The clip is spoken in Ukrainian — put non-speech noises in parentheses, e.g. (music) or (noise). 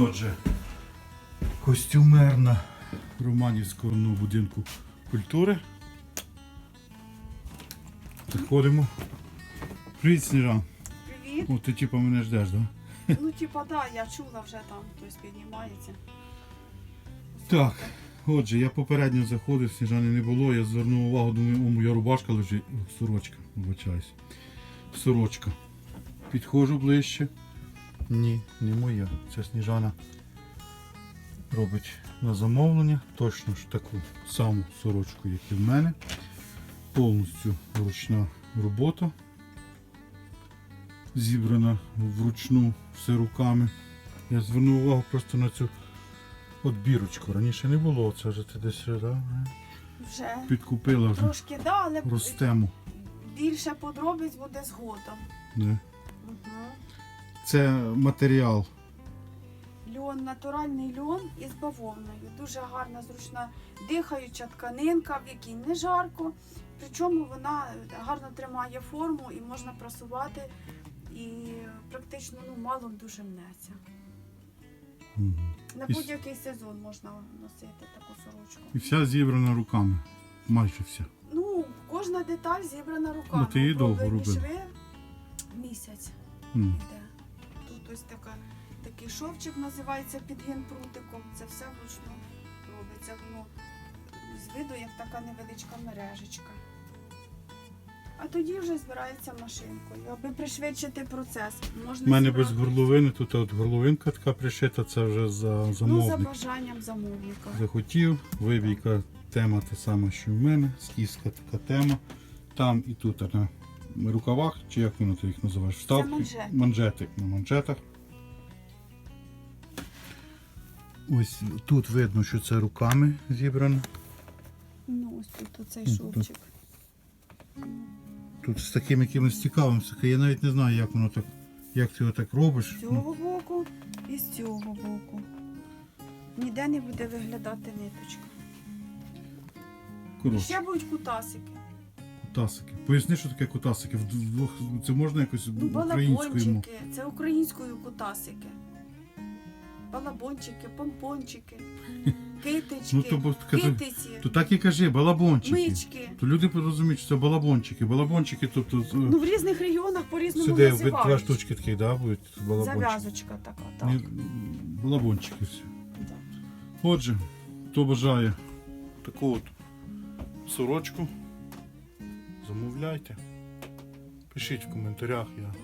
Отже, костюмерна Романівського ну, будинку культури. Заходимо. Привіт, Сніжан. Привіт. О, ти типа мене ждеш, так? Да? Ну, типа, да, я чула вже там, хтось піднімається. Так, отже, я попередньо заходив, Сніжани не було, я звернув увагу, думаю, о, моя рубашка лежить. Сорочка, вибачаюсь. Сорочка. Підходжу ближче. Ні, не моя. Це Сніжана робить на замовлення. Точно ж таку саму сорочку, як і в мене. Повністю ручна робота. Зібрана вручну все руками. Я звернув увагу просто на цю От бірочку. Раніше не було, це вже ти десь да? Вже підкупила вже трошки, да, але ростему. більше подробиць буде згодом. Не. Угу. Це матеріал. Льон, натуральний льон із бавовною. Дуже гарна, зручна дихаюча тканинка, в якій не жарко. Причому вона гарно тримає форму і можна прасувати. І практично ну, мало дуже мнеться. Мгм. На будь-який сезон можна носити таку сорочку. І вся зібрана руками. Майже вся. Ну, кожна деталь зібрана руками. Ну, ти її довго робила. місяць М. йде. Ось така, такий шовчик називається підгін прутиком. Це все вручну робиться. Воно з виду як така невеличка мережечка. А тоді вже збирається машинкою. Аби пришвидшити процес, можна У мене без горловини, тут от горловинка така пришита, це вже за ну, за бажанням замовника. Захотів, вибійка тема та сама, що в мене, скіфська така тема. Там і тут на рукавах, чи як воно ти їх називаєш? Вставки, манжети. манжети на манжетах. Ось тут видно, що це руками зібрано. Ну, ось тут оцей Ну, шовчик. Тут з таким якимось цікавим. таке, Я навіть не знаю, як воно так, як ти його так робиш. З Ну, цього боку і з цього боку. Ніде не буде виглядати ниточка. І коротше, ще будуть кутасики. Кутасики. Поясни, що таке кутасики. Вдвох це можна якось Ну, українською мовою? балабончики. Це українською кутасики. Балабончики, помпончики, (laughs) китички, Ну, то бо таке- китиці, То так і кажи, балабончики. мички. То люди розуміють, що це балабончики. Балабончики, тобто з- Ну, в різних регіонах по-різному сюди ви- називають. два штучки таких, да, будуть балабончики. Зав'язочка така, так. Ні, Балабончики всі. Да. Отже, хто бажає таку от сорочку, замовляйте. Пишіть в коментарях. Я